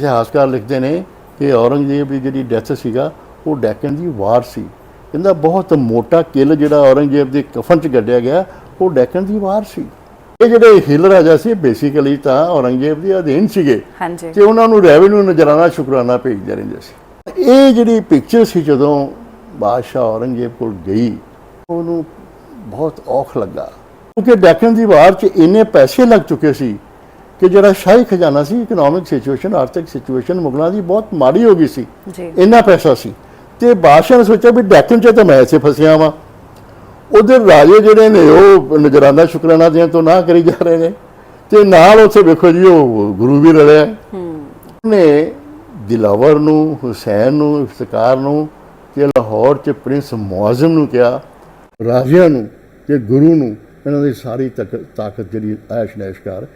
ਇਤਿਹਾਸਕਾਰ ਲਿਖਦੇ ਨੇ ਕਿ ਔਰੰਗਜ਼ੇਬ ਦੀ ਜਿਹੜੀ ਡੈਥ ਸੀਗਾ ਉਹ ਡੈਕਨ ਦੀ ਵਾਰ ਸੀ। ਕਹਿੰਦਾ ਬਹੁਤ ਮੋਟਾ ਕਿੱਲ ਜਿਹੜਾ ਔਰੰਗਜ਼ੇਬ ਦੇ ਕਫਨ 'ਚ ਗੱਡਿਆ ਗਿਆ ਉਹ ਡੈਕਨ ਦੀ ਵਾਰ ਸੀ। ਇਹ ਜਿਹੜੇ ਹਿੱਲ ਰਾਜਾ ਸੀ ਬੇਸਿਕਲੀ ਤਾਂ ਔਰੰਗਜ਼ੇਬ ਦੇ ਅਧੀਨ ਸੀਗੇ। ਹਾਂਜੀ। ਤੇ ਉਹਨਾਂ ਨੂੰ ਰੈਵਨਿਊ ਨਜ਼ਰਾਨਾ ਸ਼ੁਕਰਾਨਾ ਭੇਜਦੇ ਰਹਿੰਦੇ ਸੀ। ਇਹ ਜਿਹੜੀ ਪਿਕਚਰ ਸੀ ਜਦੋਂ ਬਾਦਸ਼ਾਹ ਔਰੰਗਜ਼ੇਬ ਕੋਲ ਗਈ ਉਹਨੂੰ ਬਹੁਤ ਔਖ ਲੱਗਾ। ਕਿਉਂਕਿ ਡੈਕਨ ਦੀ ਵਾਰ 'ਚ ਇੰਨੇ ਪੈਸੇ ਲੱਗ ਚੁੱਕੇ ਸੀ ਕਿ ਜਿਹੜਾ ਸ਼ਾਹੀ ਖਜ਼ਾਨਾ ਸੀ ਇਕਨੋਮਿਕ ਸਿਚੁਏਸ਼ਨ ਆਰਥਿਕ ਸਿਚੁਏਸ਼ਨ ਮੁਗਲਾਂ ਦੀ ਬਹੁਤ ਮਾੜੀ ਹੋ ਗਈ ਸੀ। ਜੀ। ਇੰਨਾ ਪੈਸਾ ਸੀ। ਤੇ ਬਾਦਸ਼ਾਹ ਨੇ ਸੋਚਿਆ ਵੀ ਡੈਕਨ 'ਚ ਤਾਂ ਮੈਂ ਇੱਥੇ ਫਸਿਆ ਵਾਂ। ਉਧਰ ਰਾਜੇ ਜਿਹੜੇ ਨੇ ਉਹ ਨਜਰਾਨਾ ਸ਼ੁਕਰਾਨਾ ਦੇਣ ਤੋਂ ਨਾ ਕਰੀ ਜਾ ਰਹੇ ਨੇ। ਤੇ ਨਾਲ ਉੱਥੇ ਵੇਖੋ ਜੀ ਉਹ ਗੁਰੂ ਵੀ ਰਲਿਆ। ਉਹਨੇ ਦਿਲਾਵਰ ਨੂੰ ਹੁਸੈਨ ਨੂੰ ਇਫਤਕਾਰ ਨੂੰ ਤੇ ਲਾਹੌਰ 'ਚ ਪ੍ਰਿੰਸ ਮੁਆਜ਼ਮ ਨੂੰ ਕਿਹਾ ਰਾਜਿਆਂ ਨੂੰ ਤੇ ਗੁਰੂ ਨੂੰ ਇਹਨਾਂ ਦੀ ਸਾਰੀ ਤਕ- ਤਾਕਤ ਜਿਹੜੀ ਐਸ਼ ਨੈਸ਼ ਕਰ।